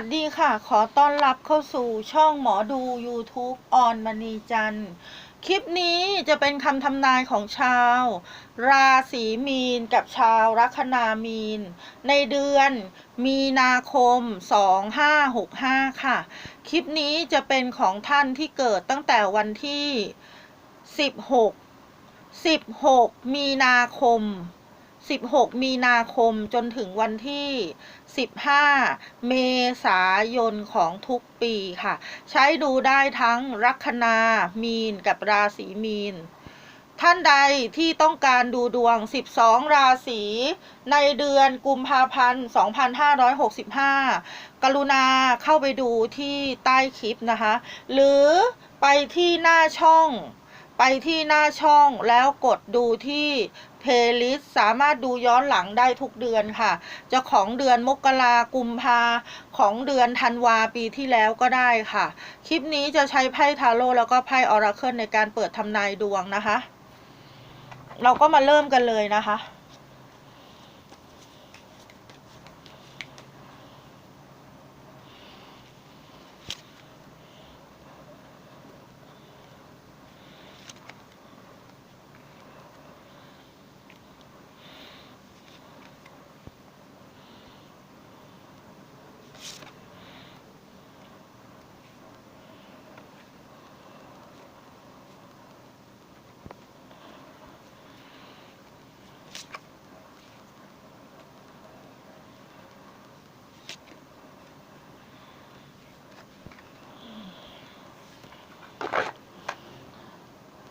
วัสดีค่ะ ขอต้อนรับเข้าสู่ช่องหมอดู YouTube ออนมณีจันทร์คลิปนี้จะเป็นคำทำนายของชาว ราศีมีนกับชาวลัคนามีน ในเดือนมีนาคม 2565 ค่ะ คลิปนี้จะเป็นของท่านที่เกิดตั้งแต่วันที่ 16 16 มีนาคม 16 มีนาคมจนถึงวันที่ 15 เมษายนของทุกปีค่ะ ใช้ดูได้ทั้งลัคนามีนกับราศีมีน ท่านใดที่ต้องการดูดวง 12 ราศีในเดือนกุมภาพันธ์ 2565 กรุณาเข้าไปดูที่ใต้คลิปนะคะ หรือไปที่หน้าช่องไปที่หน้าช่องแล้วกดดูที่ ลย์ลิสต์สามารถดูย้อนหลังได้ทุกเดือนค่ะ จะของเดือนมกรากุมภาของเดือนธันวาปีที่แล้วก็ได้ค่ะ คลิปนี้จะใช้ไพ่ทาโร่แล้วก็ไพ่ออราเคิลในการเปิดทำนายดวงนะคะ เราก็มาเริ่มกันเลยนะคะ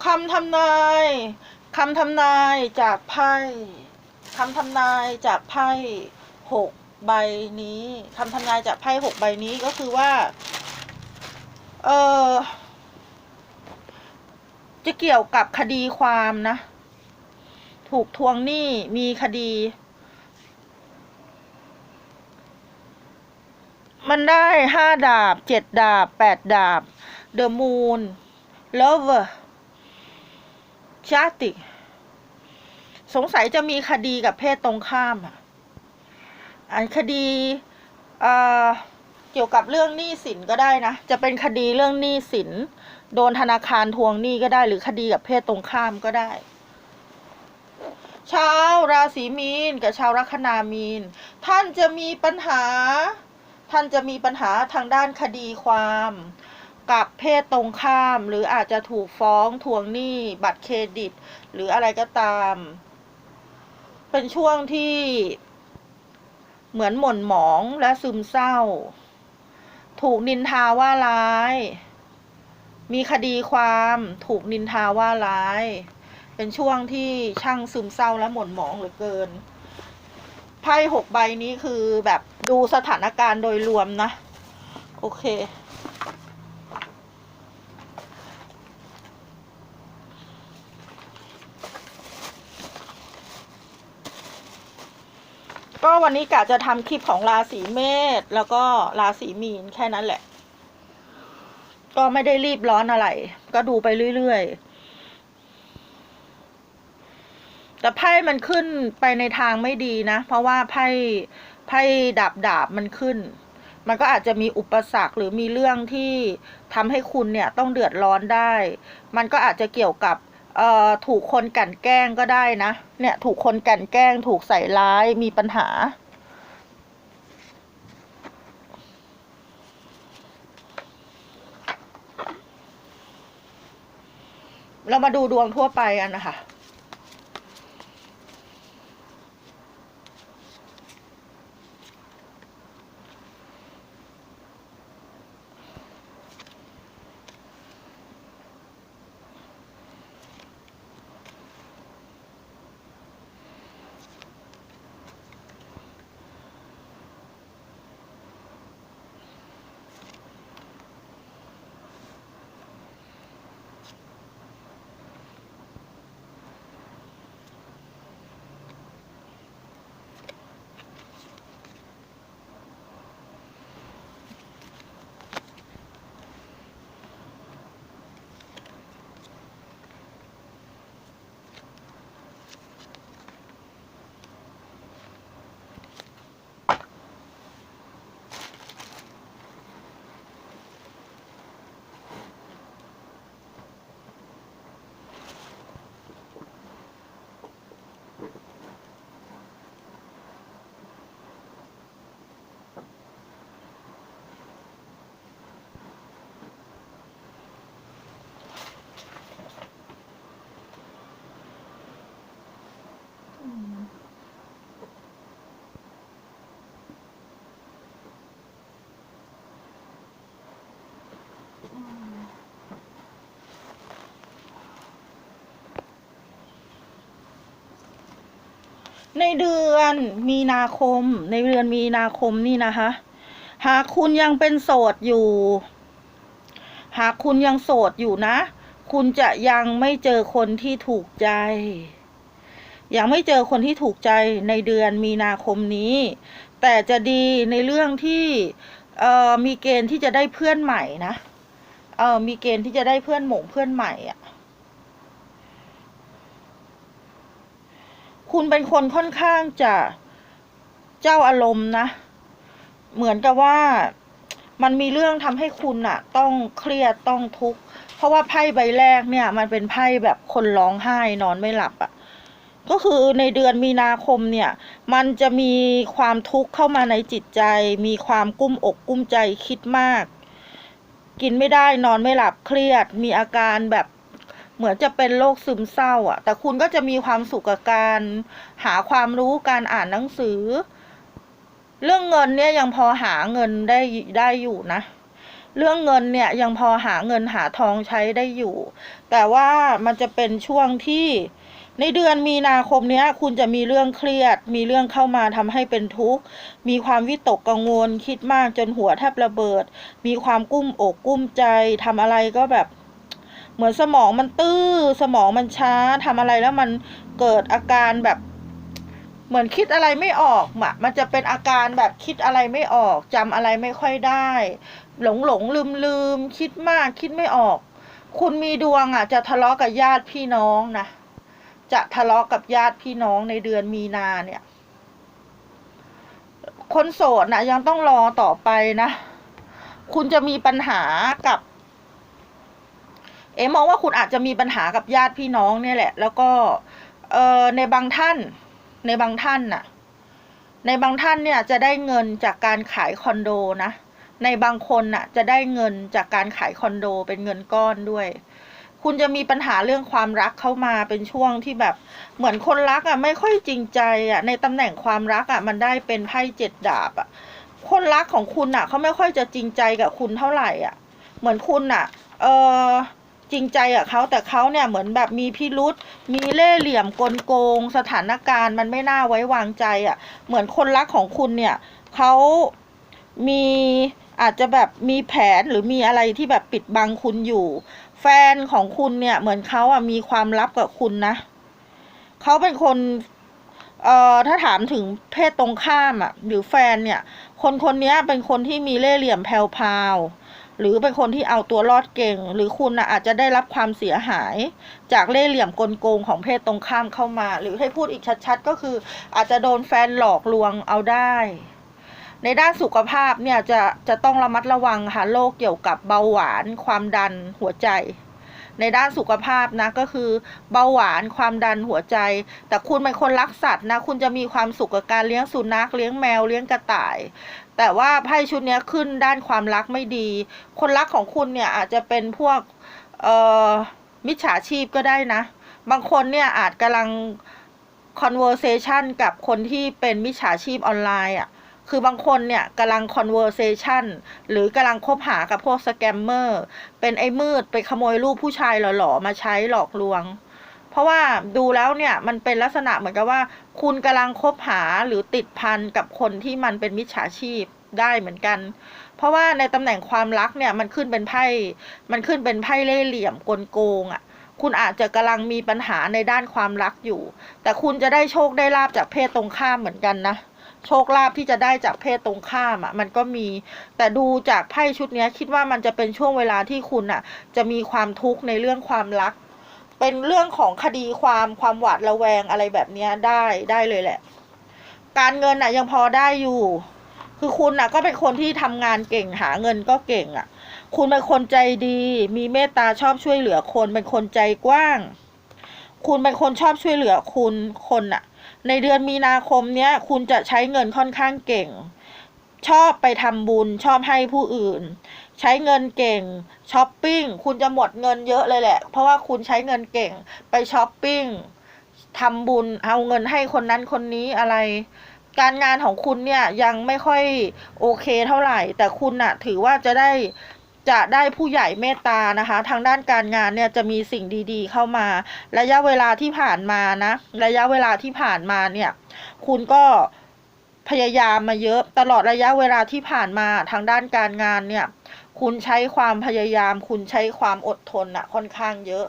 คำทำนายคำทำนายจากไพ่คำทำนายจากไพ่หกใบนี้คำทำนายจากไพ่หกใบนี้ก็คือว่า เออจะเกี่ยวกับคดีความนะ ถูกทวงหนี้มีคดี มันได้ห้าดาบเจ็ดดาบแปดดาบเดอะมูน เลเวอร์ ชาติ สงสัยจะมีคดีกับเพศตรงข้ามอะอันคดีเอ่อเกี่ยวกับเรื่องหนี้สินก็ได้นะ จะเป็นคดีเรื่องหนี้สิน โดนธนาคารทวงหนี้ก็ได้ หรือคดีกับเพศตรงข้ามก็ได้ ชาวราศีมีนกับชาวลัคนามีน ท่านจะมีปัญหา ท่านจะมีปัญหาทางด้านคดีความ กับเพศตรงข้าม หรืออาจจะถูกฟ้องทวงหนี้บัตรเครดิต หรืออะไรก็ตาม เป็นช่วงที่เหมือนหม่นหมองและซึมเศร้า ถูกนินทาว่าร้าย มีคดีความถูกนินทาว่าร้าย เป็นช่วงที่ช่างซึมเศร้าและหม่นหมองเหลือเกินไพ่หกใบนี้คือแบบดูสถานการณ์โดยรวมนะ โอเค ก็วันนี้กะจะทำคลิปของราศีเมษแล้วก็ราศีมีนแค่นั้นแหละ ก็ไม่ได้รีบร้อนอะไร ก็ดูไปเรื่อยๆ แต่ไพ่มันขึ้นไปในทางไม่ดีนะ เพราะว่าไพ่ไพ่ดาบดาบมันขึ้น มันก็อาจจะมีอุปสรรคหรือมีเรื่องที่ทำให้คุณเนี่ยต้องเดือดร้อนได้ มันก็อาจจะเกี่ยวกับ เอ่อถูกคนกลั่นแกล้งก็ได้นะ เนี่ยถูกคนกลั่นแกล้ง ถูกใส่ร้ายมีปัญหา เรามาดูดวงทั่วไปกันนะคะ ในเดือนมีนาคม ในเดือนมีนาคมนี่นะคะ หากคุณยังเป็นโสดอยู่ หากคุณยังโสดอยู่นะ คุณจะยังไม่เจอคนที่ถูกใจ ยังไม่เจอคนที่ถูกใจในเดือนมีนาคมนี้ แต่จะดีในเรื่องที่เออมีเกณฑ์ที่จะได้เพื่อนใหม่นะเออมีเกณฑ์ที่จะได้เพื่อนหมงเพื่อนใหม่อะ คุณเป็นคนค่อนข้างจะเจ้าอารมณ์นะ เหมือนกับว่ามันมีเรื่องทำให้คุณอะต้องเครียดต้องทุกข์เพราะว่าไพ่ใบแรกเนี่ย มันเป็นไพ่แบบคนร้องไห้นอนไม่หลับอะก็คือในเดือนมีนาคมเนี่ย มันจะมีความทุกข์เข้ามาในจิตใจ มีความกุ้มอกกุ้มใจคิดมาก กินไม่ได้นอนไม่หลับเครียด มีอาการแบบ เหมือนจะเป็นโรคซึมเศร้าอะแต่คุณก็จะมีความสุขกับการหาความรู้การอ่านหนังสือ เรื่องเงินเนี่ยยังพอหาเงินได้ได้อยู่นะ เรื่องเงินเนี่ยยังพอหาเงินหาทองใช้ได้อยู่ แต่ว่ามันจะเป็นช่วงที่ในเดือนมีนาคมเนี้ย คุณจะมีเรื่องเครียด มีเรื่องเข้ามาทำให้เป็นทุกข์ มีความวิตกกังวล คิดมากจนหัวแทบระเบิด มีความกุ้มอกกุ้มใจทำอะไรก็แบบ เหมือนสมองมันตื้อ สมองมันช้าทำอะไรแล้วมันเกิดอาการแบบ เหมือนคิดอะไรไม่ออกอะมันจะเป็นอาการแบบคิดอะไรไม่ออกจำอะไรไม่ค่อยได้ หลงหลงลืมลืมคิดมากคิดไม่ออก คุณมีดวงอะจะทะเลาะกับญาติพี่น้องนะจะทะเลาะกับญาติพี่น้องในเดือนมีนาเนี่ย คนโสดนะยังต้องรอต่อไปนะ คุณจะมีปัญหากับ เอ๋มองว่าคุณอาจจะมีปัญหากับญาติพี่น้องเนี่ยแหละ แล้วก็เออในบางท่าน ในบางท่านน่ะ ในบางท่านเนี่ยจะได้เงินจากการขายคอนโดนะ ในบางคนน่ะ จะได้เงินจากการขายคอนโดเป็นเงินก้อนด้วย คุณจะมีปัญหาเรื่องความรักเข้ามาเป็นช่วงที่แบบเหมือนคนรักอะ ไม่ค่อยจริงใจอะ ในตำแหน่งความรักอะ มันได้เป็นไพ่เจ็ดดาบอะ คนรักของคุณอะเขาไม่ค่อยจะจริงใจกับคุณเท่าไหร่อะ เหมือนคุณอะ เออ จริงใจกับเขาแต่เขาเนี่ยเหมือนแบบมีพิรุษมีเล่เหลี่ยมกลโกง สถานการณ์มันไม่น่าไว้วางใจอะ เหมือนคนรักของคุณเนี่ยเขามีอาจจะแบบมีแผนหรือมีอะไรที่แบบปิดบังคุณอยู่ แฟนของคุณเนี่ยเหมือนเขาอะมีความลับกับคุณนะเขาเป็นคนเอ่อถ้าถามถึงเพศตรงข้ามอะหรือแฟนเนี่ย คนคนนี้เป็นคนที่มีเล่ห์เหลี่ยมแพรวๆ หรือเป็นคนที่เอาตัวรอดเก่ง หรือคุณนะอาจจะได้รับความเสียหาย จากเล่ห์เหลี่ยมกลโกงของเพศตรงข้ามเข้ามา หรือให้พูดอีกชัดๆ ก็คืออาจจะโดนแฟนหลอกลวงเอาได้ ในด้านสุขภาพเนี่ยจะจะต้องระมัดระวังค่ะโรคเกี่ยวกับเบาหวาน ความดันหัวใจ ในด้านสุขภาพนะก็คือเบาหวานความดันหัวใจ แต่คุณเป็นคนรักสัตว์นะคุณจะมีความสุขกับการเลี้ยงสุนัขเลี้ยงแมวเลี้ยงกระต่าย แต่ว่าไพ่ชุดนี้ขึ้นด้านความรักไม่ดี คนรักของคุณเนี่ยอาจจะเป็นพวกเอ่อมิจฉาชีพก็ได้นะ บางคนเนี่ยอาจกำลัง conversation กับคนที่เป็นมิจฉาชีพออนไลน์อะ คือบางคนเนี่ยกำลัง conversation หรือกำลังคบหากับพวกสแกมเมอร์เป็นไอ้มืดไปขโมยรูปผู้ชายหล่อๆมาใช้หลอกลวง เพราะว่าดูแล้วเนี่ยมันเป็นลักษณะเหมือนกับว่า คุณกำลังคบหาหรือติดพันกับคนที่มันเป็นมิจฉาชีพได้เหมือนกัน เพราะว่าในตำแหน่งความรักเนี่ยมันขึ้นเป็นไพ่ มันขึ้นเป็นไพ่เล่ห์เหลี่ยมกลโกงอะ คุณอาจจะกำลังมีปัญหาในด้านความรักอยู่ แต่คุณจะได้โชคได้ลาบจากเพศตรงข้ามเหมือนกันนะ โชคลาภที่จะได้จากเพศตรงข้ามอะมันก็มี แต่ดูจากไพ่ชุดนี้คิดว่ามันจะเป็นช่วงเวลาที่คุณอะ จะมีความทุกข์ในเรื่องความรัก เป็นเรื่องของคดีความความหวาดระแวงอะไรแบบนี้ได้ได้เลยแหละ การเงินอะยังพอได้อยู่ คือคุณอะ ก็เป็นคนที่ทำงานเก่งหาเงินก็เก่งอะ คุณเป็นคนใจดี มีเมตตาชอบช่วยเหลือคนเป็นคนใจกว้าง คุณเป็นคนชอบช่วยเหลือคุณคนอะ ในเดือนมีนาคมเนี้ยคุณจะใช้เงินค่อนข้างเก่ง ชอบไปทำบุญชอบให้ผู้อื่น ใช้เงินเก่งช้อปปิ้งคุณจะหมดเงินเยอะเลยแหละ เพราะว่าคุณใช้เงินเก่งไปช้อปปิ้งทำบุญเอาเงินให้คนนั้นคนนี้อะไร การงานของคุณเนี่ยยังไม่ค่อยโอเคเท่าไหร่ แต่คุณน่ะถือว่าจะได้ จะได้ผู้ใหญ่เมตตานะคะ ทางด้านการงานเนี่ยจะมีสิ่งดีๆเข้ามา ระยะเวลาที่ผ่านมานะ ระยะเวลาที่ผ่านมาเนี่ย คุณก็พยายามมาเยอะตลอดระยะเวลาที่ผ่านมาทางด้านการงานเนี่ย คุณใช้ความพยายาม คุณใช้ความอดทนอะค่อนข้างเยอะ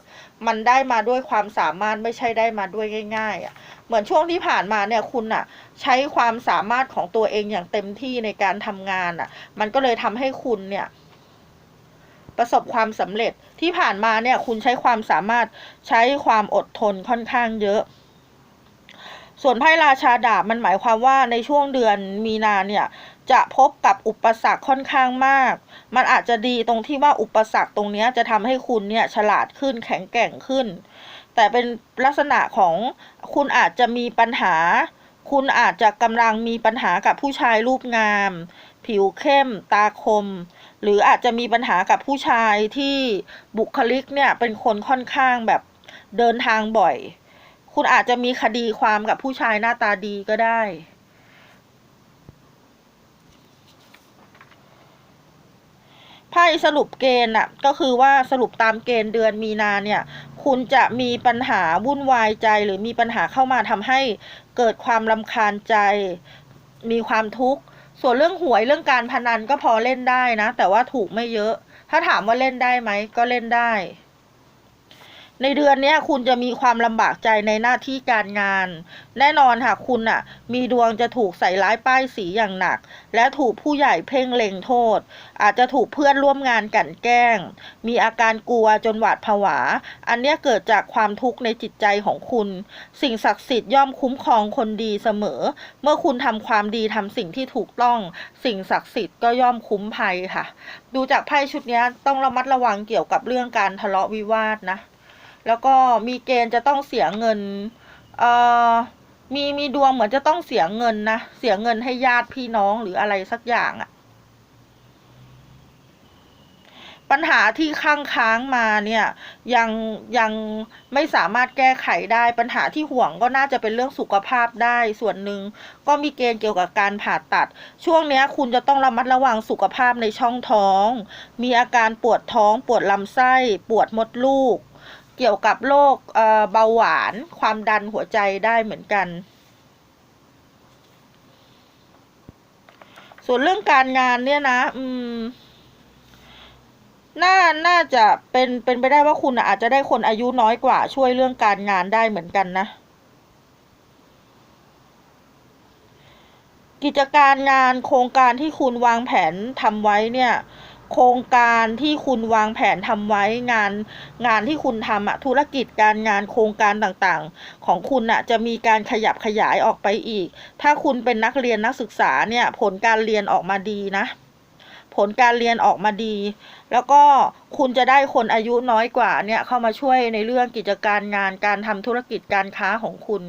มันได้มาด้วยความสามารถไม่ใช่ได้มาด้วยง่ายๆอะเหมือนช่วงที่ผ่านมาเนี่ยคุณอะใช้ความสามารถของตัวเองอย่างเต็มที่ในการทำงานอะมันก็เลยทำให้คุณเนี่ย ประสบความสำเร็จที่ผ่านมาเนี่ยคุณใช้ความสามารถใช้ความอดทนค่อนข้างเยอะ ส่วนไพ่ราชาดาบมันหมายความว่าในช่วงเดือนมีนาเนี่ยจะพบกับอุปสรรคค่อนข้างมาก มันอาจจะดีตรงที่ว่าอุปสรรคตรงนี้จะทำให้คุณเนี่ยฉลาดขึ้นแข็งแกร่งขึ้น แต่เป็นลักษณะของคุณอาจจะมีปัญหา คุณอาจจะกำลังมีปัญหากับผู้ชายรูปงาม ผิวเข้ม ตาคม หรืออาจจะมีปัญหากับผู้ชายที่บุคลิกเนี่ยเป็นคนค่อนข้างแบบเดินทางบ่อย คุณอาจจะมีคดีความกับผู้ชายหน้าตาดีก็ได้ ไพ่สรุปเกณฑ์อะก็คือว่าสรุปตามเกณฑ์เดือนมีนาเนี่ย คุณจะมีปัญหาวุ่นวายใจ หรือมีปัญหาเข้ามาทำให้เกิดความรำคาญใจ มีความทุกข์ ส่วนเรื่องหวยเรื่องการพนันก็พอเล่นได้นะ แต่ว่าถูกไม่เยอะ ถ้าถามว่าเล่นได้ไหมก็เล่นได้ ในเดือนนี้คุณจะมีความลำบากใจในหน้าที่การงาน แน่นอนค่ะคุณอะ มีดวงจะถูกใส่ร้ายป้ายสีอย่างหนัก และถูกผู้ใหญ่เพ่งเล็งโทษ อาจจะถูกเพื่อนร่วมงานกลั่นแกล้ง มีอาการกลัวจนหวาดผวา อันเนี้ยเกิดจากความทุกข์ในจิตใจของคุณ สิ่งศักดิ์สิทธิ์ย่อมคุ้มครองคนดีเสมอ เมื่อคุณทำความดีทำสิ่งที่ถูกต้อง สิ่งศักดิ์สิทธิ์ก็ย่อมคุ้มภัยค่ะ ดูจากไพ่ชุดนี้ต้องระมัดระวังเกี่ยวกับเรื่องการทะเลาะวิวาทนะ แล้วก็มีเกณฑ์จะต้องเสียเงินเอ่อมีมีดวงเหมือนจะต้องเสียเงินนะ เสียเงินให้ญาติพี่น้องหรืออะไรสักอย่างอะปัญหาที่ค้างค้างมาเนี่ยยังยังไม่สามารถแก้ไขได้ปัญหาที่ห่วงก็น่าจะเป็นเรื่องสุขภาพได้ส่วนหนึ่งก็มีเกณฑ์เกี่ยวกับการผ่าตัด ช่วงนี้คุณจะต้องระมัดระวังสุขภาพในช่องท้อง มีอาการปวดท้อง ปวดลำไส้ ปวดมดลูก เกี่ยวกับโรคเบาหวาน ความดันหัวใจได้เหมือนกัน ส่วนเรื่องการงานเนี่ยนะ อืม น่า น่าจะเป็น เป็นไปได้ว่าคุณอาจจะได้คนอายุน้อยกว่าช่วยเรื่องการงานได้เหมือนกันนะ กิจการงานโครงการที่คุณวางแผนทำไว้เนี่ย โครงการที่คุณวางแผนทำไว้งานงานที่คุณทำอะธุรกิจการงานโครงการต่างๆ ของคุณอะจะมีการขยับขยายออกไปอีก ถ้าคุณเป็นนักเรียนนักศึกษาเนี่ยผลการเรียนออกมาดีนะ ผลการเรียนออกมาดี แล้วก็คุณจะได้คนอายุน้อยกว่าเนี่ยเข้ามาช่วยในเรื่องกิจการงานการทำธุรกิจการค้าของคุณ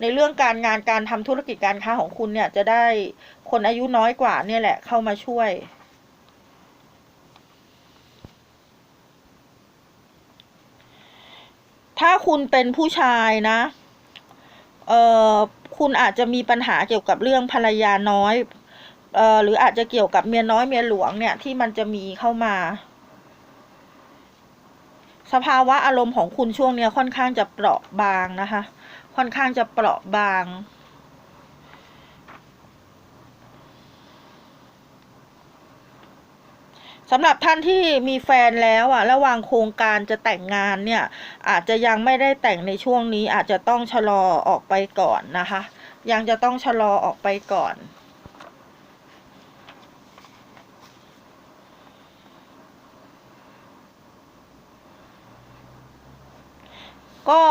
ในเรื่องการงานการทำธุรกิจการค้าของคุณเนี่ยจะได้คนอายุน้อยกว่าเนี่ยแหละเข้ามาช่วย ถ้าคุณเป็นผู้ชายนะ เอ่อ คุณอาจจะมีปัญหาเกี่ยวกับเรื่องภรรยาน้อย เอ่อ หรืออาจจะเกี่ยวกับเมียน้อยเมียหลวงเนี่ยที่มันจะมีเข้ามา สภาวะอารมณ์ของคุณช่วงเนี้ยค่อนข้างจะเปราะบางนะคะ ค่อนข้างจะเปราะบาง สำหรับท่านที่มีแฟนแล้วอะระหว่างโครงการจะแต่งงานเนี่ย อาจจะยังไม่ได้แต่งในช่วงนี้ อาจจะต้องชะลอออกไปก่อนนะคะ ยังจะต้องชะลอออกไปก่อนก็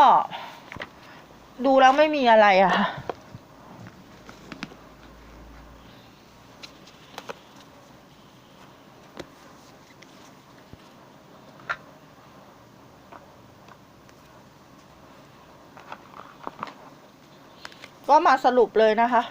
ดูแล้วไม่มีอะไรอะค่ะ ก็มาสรุปเลยนะคะ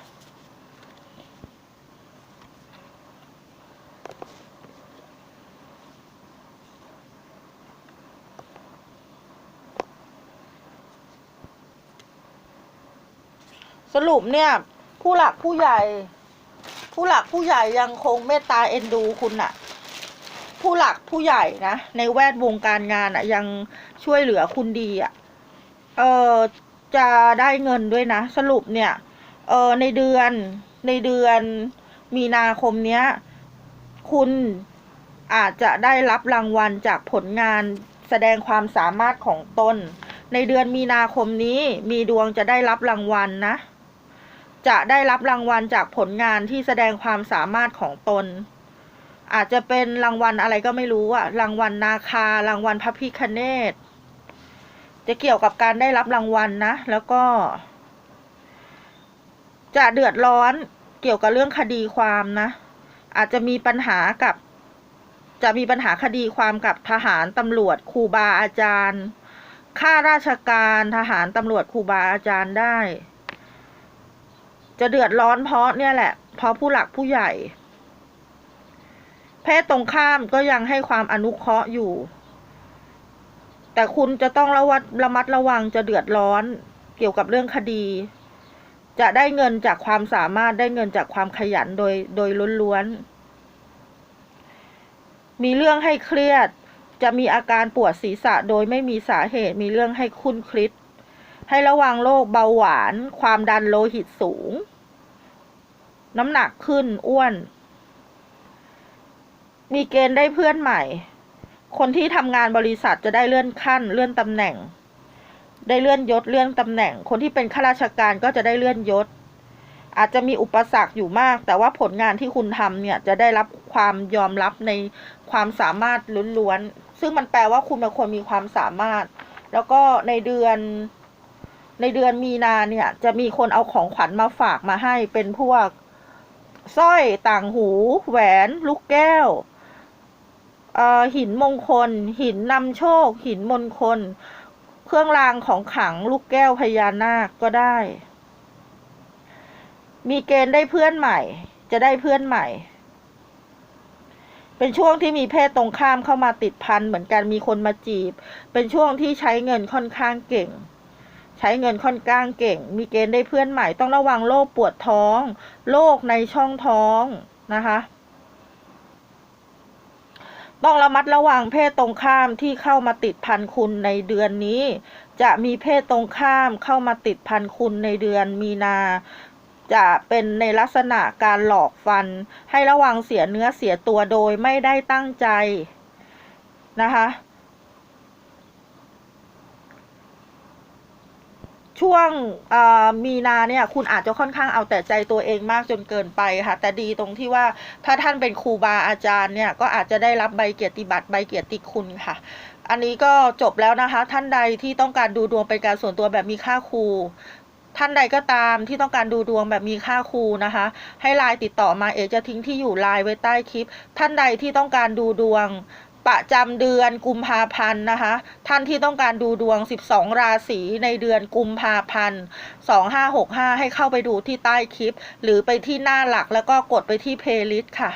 สรุปเนี่ย ผู้หลักผู้ใหญ่ ผู้หลักผู้ใหญ่ยังคงเมตตาเอ็นดูคุณน่ะผู้หลักผู้ใหญ่นะ ในแวดวงการงานอะยังช่วยเหลือคุณดีอะเออ จะได้เงินด้วยนะ สรุปเนี่ยเออในเดือนในเดือนมีนาคมเนี้ย คุณอาจจะได้รับรางวัลจากผลงานแสดงความสามารถของตน ในเดือนมีนาคมนี้มีดวงจะได้รับรางวัลนะ จะได้รับรางวัลจากผลงานที่แสดงความสามารถของตน อาจจะเป็นรางวัลอะไรก็ไม่รู้อะรางวัลนาคา รางวัลพระพิคเนต จะเกี่ยวกับการได้รับรางวัลนะ แล้วก็ จะเดือดร้อนเกี่ยวกับเรื่องคดีความนะ อาจจะมีปัญหากับ จะมีปัญหาคดีความกับทหารตำรวจครูบาอาจารย์ข้าราชการทหารตำรวจครูบาอาจารย์ได้ จะเดือดร้อนเพราะเนี่ยแหละ เพราะผู้หลักผู้ใหญ่เพศตรงข้ามก็ยังให้ความอนุเคราะห์อยู่ แต่คุณจะต้องระวัดระมัดระวังจะเดือดร้อนเกี่ยวกับเรื่องคดี จะได้เงินจากความสามารถได้เงินจากความขยันโดยโดยล้วนๆ มีเรื่องให้เครียด จะมีอาการปวดศีรษะโดยไม่มีสาเหตุ มีเรื่องให้คุ้นคิด ให้ระวังโรคเบาหวาน ความดันโลหิตสูง น้ำหนักขึ้นอ้วน มีเกณฑ์ได้เพื่อนใหม่ คนที่ทำงานบริษัทจะได้เลื่อนขั้น เลื่อนตำแหน่ง ได้เลื่อนยศเลื่อนตำแหน่ง คนที่เป็นข้าราชการก็จะได้เลื่อนยศ อาจจะมีอุปสรรคอยู่มาก แต่ว่าผลงานที่คุณทำเนี่ยจะได้รับความยอมรับในความสามารถล้วนๆซึ่งมันแปลว่าคุณเป็นคนมีความสามารถ แล้วก็ในเดือนในเดือนมีนาเนี่ยจะมีคนเอาของขวัญมาฝากมาให้เป็นพวกสร้อยต่างหู แหวน ลูกแก้ว หินมงคล หินนำโชค หินมงคล เครื่องรางของขลังลูกแก้วพญานาคก็ได้ มีเกณฑ์ได้เพื่อนใหม่ จะได้เพื่อนใหม่ เป็นช่วงที่มีเพศตรงข้ามเข้ามาติดพันเหมือนกันมีคนมาจีบ เป็นช่วงที่ใช้เงินค่อนข้างเก่งใช้เงินค่อนข้างเก่ง มีเกณฑ์ได้เพื่อนใหม่ ต้องระวังโรคปวดท้อง โรคในช่องท้องนะคะ ต้องระมัดระวังเพศตรงข้ามที่เข้ามาติดพันคุณในเดือนนี้ จะมีเพศตรงข้ามเข้ามาติดพันคุณในเดือนมีนา จะเป็นในลักษณะการหลอกฟัน ให้ระวังเสียเนื้อเสียตัวโดยไม่ได้ตั้งใจนะคะ ช่วงมีนาเนี่ยคุณอาจจะค่อนข้างเอาแต่ใจตัวเองมากจนเกินไปค่ะ แต่ดีตรงที่ว่าถ้าท่านเป็นครูบาอาจารย์เนี่ยก็อาจจะได้รับใบเกียรติบัตรใบเกียรติคุณค่ะ อันนี้ก็จบแล้วนะคะ ท่านใดที่ต้องการดูดวงเป็นการส่วนตัวแบบมีค่าครูท่านใดก็ตามที่ต้องการดูดวงแบบมีค่าครูนะคะ ให้ไลน์ติดต่อมาเอจะทิ้งที่อยู่ไลน์ไว้ใต้คลิป ท่านใดที่ต้องการดูดวง ประจำเดือนกุมภาพันธ์นะคะ ท่านที่ต้องการดูดวง 12 ราศีในเดือนกุมภาพันธ์ 2565 ให้เข้าไปดูที่ใต้คลิป หรือไปที่หน้าหลักแล้วก็กดไปที่เพลย์ลิสต์ค่ะ